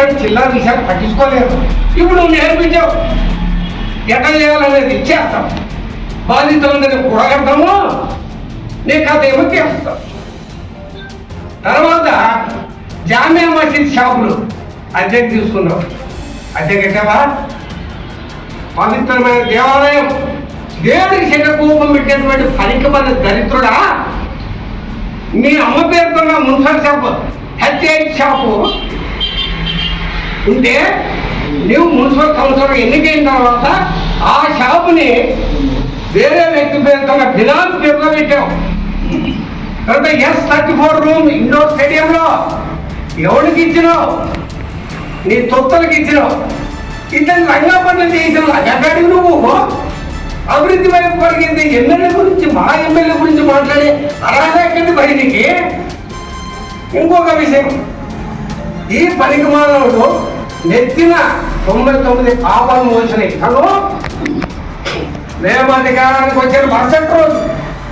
ఇట్లాంటి చిల్లర విషయాలు పట్టించుకోలేదు. ఇప్పుడు నువ్వు నేర్పించావు ఎట్లా చేయాలనేది ఇచ్చేస్తాం బాధితులందరినీ కూడగడతాము నీ కథ ఏమో చేస్తాం. తర్వాత జామియా మసీద్ షాపులు అద్దెకి తీసుకున్నావు అద్దె కట్టావా? పవిత్రమైన దేవాలయం. దేవుడికి చెడ్డ కోపం పెట్టేటువంటి పనికిమన్న దరిద్రుడా? మీ అమ్మ పేరుతో మున్సిపల్ షాపు హెచ్ఐ షాపు ఉంటే నువ్వు మున్సిపల్ కౌన్సిలర్ ఎన్నికైన తర్వాత ఆ షాపుని వేరే వ్యక్తి పేరుతో బినాల్ పేరులో పెట్టావు. తర్వాత S thirty four room indoor స్టేడియంలో ఎవరికి ఇచ్చినావు? నీ తొత్తులకి ఇచ్చినావు. ఇతను రంగపట్నం చేసిన ఎక్కడికి నువ్వు. అభివృద్ధి వైపు పరిగింది ఎమ్మెల్యే గురించి మా ఎమ్మెల్యే గురించి మాట్లాడే ఎక్కడి బయటికి. ఇంకొక విషయం. ఈ పనికి నెత్తిన తొంభై తొమ్మిది పాపాలు మోసినాయి. హలో? మేము అధికారానికి వచ్చిన మరుసటి రోజు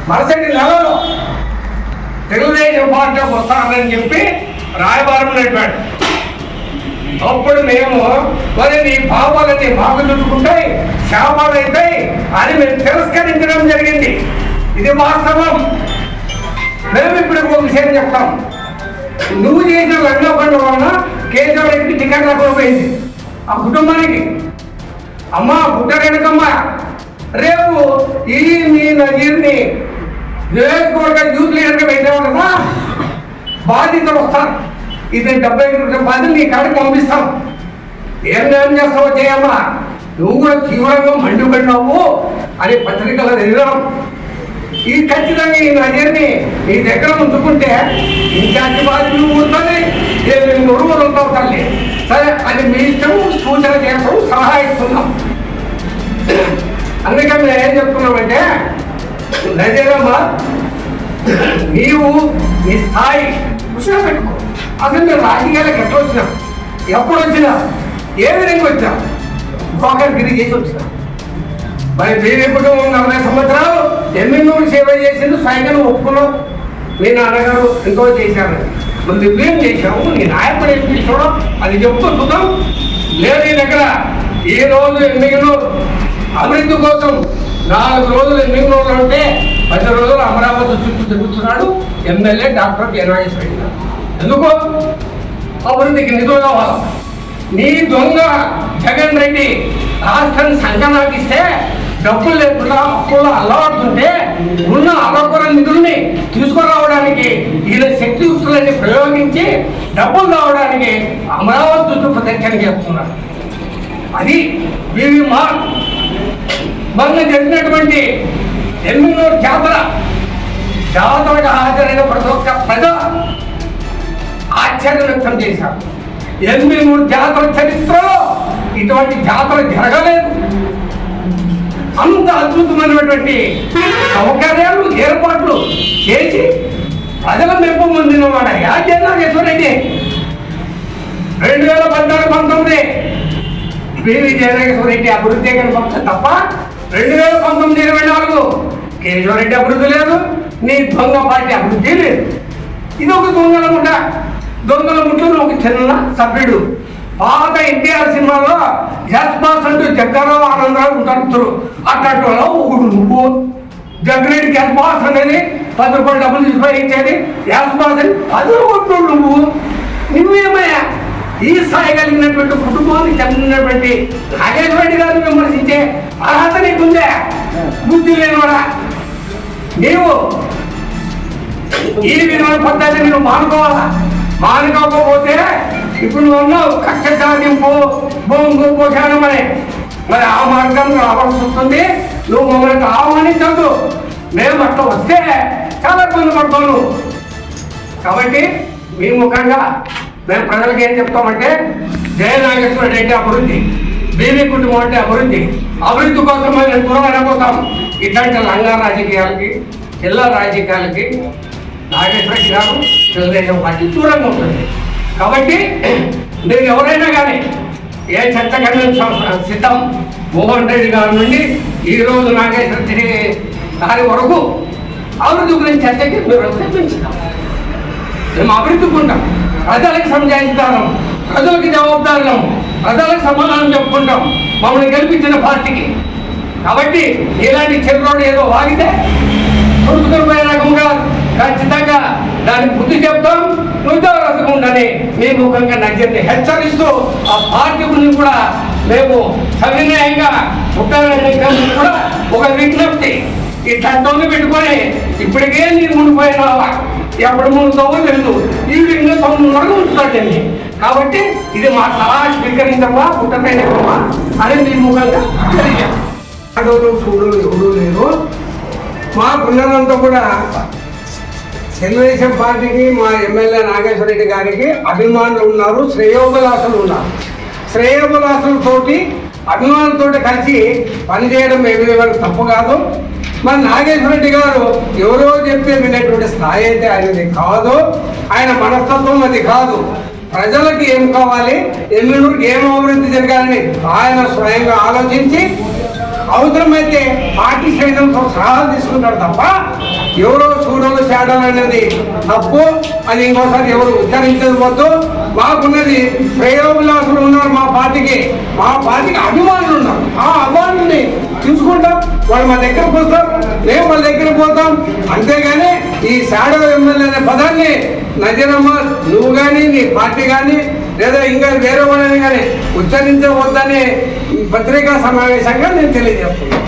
మరుసటి నెలలో తెలుగుదేశం పార్టీ వస్తానని చెప్పి రాయబారం నడిపాడు. అప్పుడు మేము మరి నీ పాపాలన్నీ మాకు చుట్టుకుంటాయి శాపాలు అవుతాయి అని మేము తిరస్కరించడం జరిగింది. ఇది వాస్తవం మేము ఇప్పుడు ఒక విషయం చెప్తాం. నువ్వు చేసిన లంగా పండుగ వలన కేసీఆర్ రెడ్డికి టికెట్ రాకుండా పోయింది ఆ కుటుంబానికి. అమ్మ పుట్ట కనుకమ్మ రేపు ఈ మీ నజీర్ని నియోజకవర్గ యూత్ లీడర్గా పెట్టావు కదా? బాధితులు వస్తారు ఇది డెబ్బై ఐదు బాధ్యత నీ కాడికి పంపిస్తాం. ఏం న్యాయం చేస్తావో చేయమ్మా. నువ్వు కూడా తీవ్రంగా మండిపడినావు. అని పత్రికలో ఎదిరాం ఈ ఖచ్చితంగా ఈ నజీర్ని నీ దగ్గర ఉంచుకుంటే ఇంకాటి బాధ్యులు ఉంటుంది నేను ఉంటావు తల్లి. సరే అది మీ ఇష్టం సూచన చేస్తాం సలహా ఇస్తున్నాం అందుకని మేము ఏం చెప్తున్నామంటే నజీరమ్మా నీవు నీ స్థాయి కృషిగా పెట్టుకో. అసలు మేము రాజకీయాలకు ఎట్లా వచ్చినాం? ఎప్పుడు వచ్చినా? ఏ విధంగా వచ్చినా? ఒకరి గిరి చేసి వచ్చినాం. మరి మీరు ఎప్పుడు నలభై సంవత్సరాలు సాయంకాలం స్వయంగా నేను మీ నాన్నగారు ఎంతో చేశారు. మరి నువ్వేం చేశావు. నీ నాయకుడు ఏం చేసాడో అది చెప్తూ చూద్దాం. లేదు నీ దగ్గర ఈ రోజు ఎన్నికలు. అభివృద్ధి కోసం నాలుగు రోజులు ఎన్నికలు రోజులు అంటే పది రోజులు అమరావతి చుట్టూ తిరుగుతున్నాడు MLA doctor K Nageswara Reddy ఎందుకు? అభివృద్ధికి నిధులు కావాలి. నీ దొంగ జగన్ రెడ్డి రాష్ట్రాన్ని సంకనాకిస్తే డబ్బులు లేకుండా అప్పుల్లో అలవాడుతుంటే ఉన్న అలవకుర నిధుల్ని తీసుకురావడానికి ఈయన శక్తియుక్తులన్నీ ప్రయోగించి డబ్బులు రావడానికి అమరావతి చుట్టూ ప్రదక్షిణ చేస్తున్నారు. అది వివి మార్క్ మొన్న జరిగినటువంటి ఎమ్మెల్యేల జాతర జాతరకు హాజరైన ప్రతి ఒక్క ప్రజ ఆశ్చర్యం వ్యక్తం చేశారు. ఎనిమిది మూడు జాతర చరిత్రలో ఇటువంటి జాతర జరగలేదు. అంత అద్భుతమైనటువంటి సౌకర్యాలు ఏర్పాట్లు చేసి ప్రజల మెప్పు పొందిన వాడ యాజ్ఞాగేశ్వరరెడ్డి రెండు వేల పద్నాలుగు పంతొమ్మిది పివి జయనాగేశ్వరరెడ్డి అభివృద్ధి కనపడతా తప్ప రెండు వేల పంతొమ్మిది ఇరవై నాలుగు కేశవరెడ్డి అభివృద్ధి లేదు నీ దొంగ పార్టీ అభివృద్ధి లేదు. ఇది ఒక దొంగల ముఠ దొంగల ముఠలో ఒక చిన్న సభ్యుడు పాత ఎన్టీఆర్ సినిమాలో ఎస్ బాస్ అంటూ జగ్గారావు ఆనందరావు ఉంటారు. అట్లాంటి వాళ్ళు ఒకడు నువ్వు. జగ్గిరెడ్డికి ఎస్ బాస్ అనేది పది రూపాయలు డబ్బులు తీసుకొని ఇచ్చేది ఎస్ బాస్ అని పది రూపాయలు నువ్వు. నువ్వేమయ్యా ఈ స్థాయి కలిగినటువంటి కుటుంబానికి చెందినటువంటి నాగేశ్వర రెడ్డి గారిని విమర్శించే అర్హత నీకుందే. బుద్ధి లేనివాడా? నీవు. ఈ విధమైన పద్ధతిని నువ్వు మానుకోవాలా? మానుకోకపోతే ఇప్పుడు నువ్వు ఉన్నావు కక్ష సాధింపు బొంగు పోషాణం మరి. ఆ మార్గం రావాల్సి వస్తుంది. నువ్వు మమ్మల్ని ఆహ్వానించద్దు. మేము అట్లా వస్తే చాలా ఇబ్బంది పడతాను. కాబట్టి మీ ముఖంగా మేము ప్రజలకు ఏం చెప్తామంటే జయ అంటే అభివృద్ధి బీవీ కుటుంబం అంటే అభివృద్ధి అభివృద్ధి కోసం మేము దూరం వెళ్ళిపోతాం ఇట్లాంటి లంగా రాజకీయాలకి జిల్లా రాజకీయాలకి నాగేశ్వరరెడ్డి గారు తెలుగుదేశం పార్టీ దూరంగా ఉంటుంది. కాబట్టి నేను ఎవరైనా కానీ ఏ చర్చ సిద్ధం మోహన్ రెడ్డి గారి నుండి ఈ రోజు నాగేశ్వర తిరిగి గారి వరకు అభివృద్ధి గురించి చర్చకి మీరు తెప్పించుతాం మేము అభివృద్ధి ఉంటాం ప్రజలకు సంజాయిస్తాను ప్రజలకు జవాబుదారులం ప్రజలకు సమాధానం చెప్పుకుంటాం. మమ్మల్ని గెలిపించిన పార్టీకి. కాబట్టి ఇలాంటి చెరువులో ఏదో వాగితే సంస్కృతమైన రకంగా ఖచ్చితంగా దానికి బుద్ధి చెప్తాం ఉద్యోగరసకుండానే మీ ముఖంగా నగ్గరిని హెచ్చరిస్తూ ఆ పార్టీ కూడా మేము సవినయంగా పుట్టాలని కూడా ఒక విజ్ఞప్తి. ఈ చట్టాన్ని పెట్టుకొని ఇప్పటికే నేను మునిపోయినావా ఎప్పుడు మునుతావో తెలుసు. ఈ విధంగా తొమ్మిది ఉంచుతాడండి కాబట్టి ఇది మా సలహా స్వీకరించమ్మా పుట్టమైనమ్మా అని మీ ముఖంగా తెలియజేస్తాం ఆడోలు చూడోలు ఎవరు లేరు. మా పిల్లలంతా కూడా తెలుగుదేశం పార్టీకి మా ఎమ్మెల్యే నాగేశ్వర రెడ్డి గారికి అభిమానులు ఉన్నారు శ్రేయోభిలాసులు ఉన్నారు. శ్రేయోభిలాసులతోటి అభిమానులతోటి కలిసి పనిచేయడం ఏమి తప్పు కాదు. మరి నాగేశ్వర రెడ్డి గారు ఎవరో చెప్తే వినేటువంటి స్థాయి అయితే ఆయనది కాదు. ఆయన మనస్తత్వం అది కాదు. ప్రజలకు ఏం కావాలి? ఎమ్మెల్యేకి ఏం అభివృద్ధి జరగాలని ఆయన స్వయంగా ఆలోచించి అవసరమైతే పార్టీ శ్రేణులతో సలహా తీసుకుంటాడు తప్ప ఎవరో చూడలు చేయడం అనేది తప్పు. అది ఇంకోసారి ఎవరు ఉచ్చరించదు మాకున్నది శ్రేయోభిలాసులు ఉన్నారు మా పార్టీకి. మా పార్టీకి అభిమానులు ఉన్నారు. ఆ అభిమానుల్ని చూసుకుంటాం. వాళ్ళు మా దగ్గరకు వస్తారు. మేము వాళ్ళ దగ్గరకు పోతాం. అంతేగాని ఈ షాడో ఎమ్మెల్యే అనే పదాన్ని నజరమ్మ నువ్వు కానీ నీ పార్టీ కానీ లేదా ఇంకా వేరే వాళ్ళని కానీ ఉచ్చరించవద్దని ఈ పత్రికా సమావేశంగా నేను తెలియజేస్తున్నాను.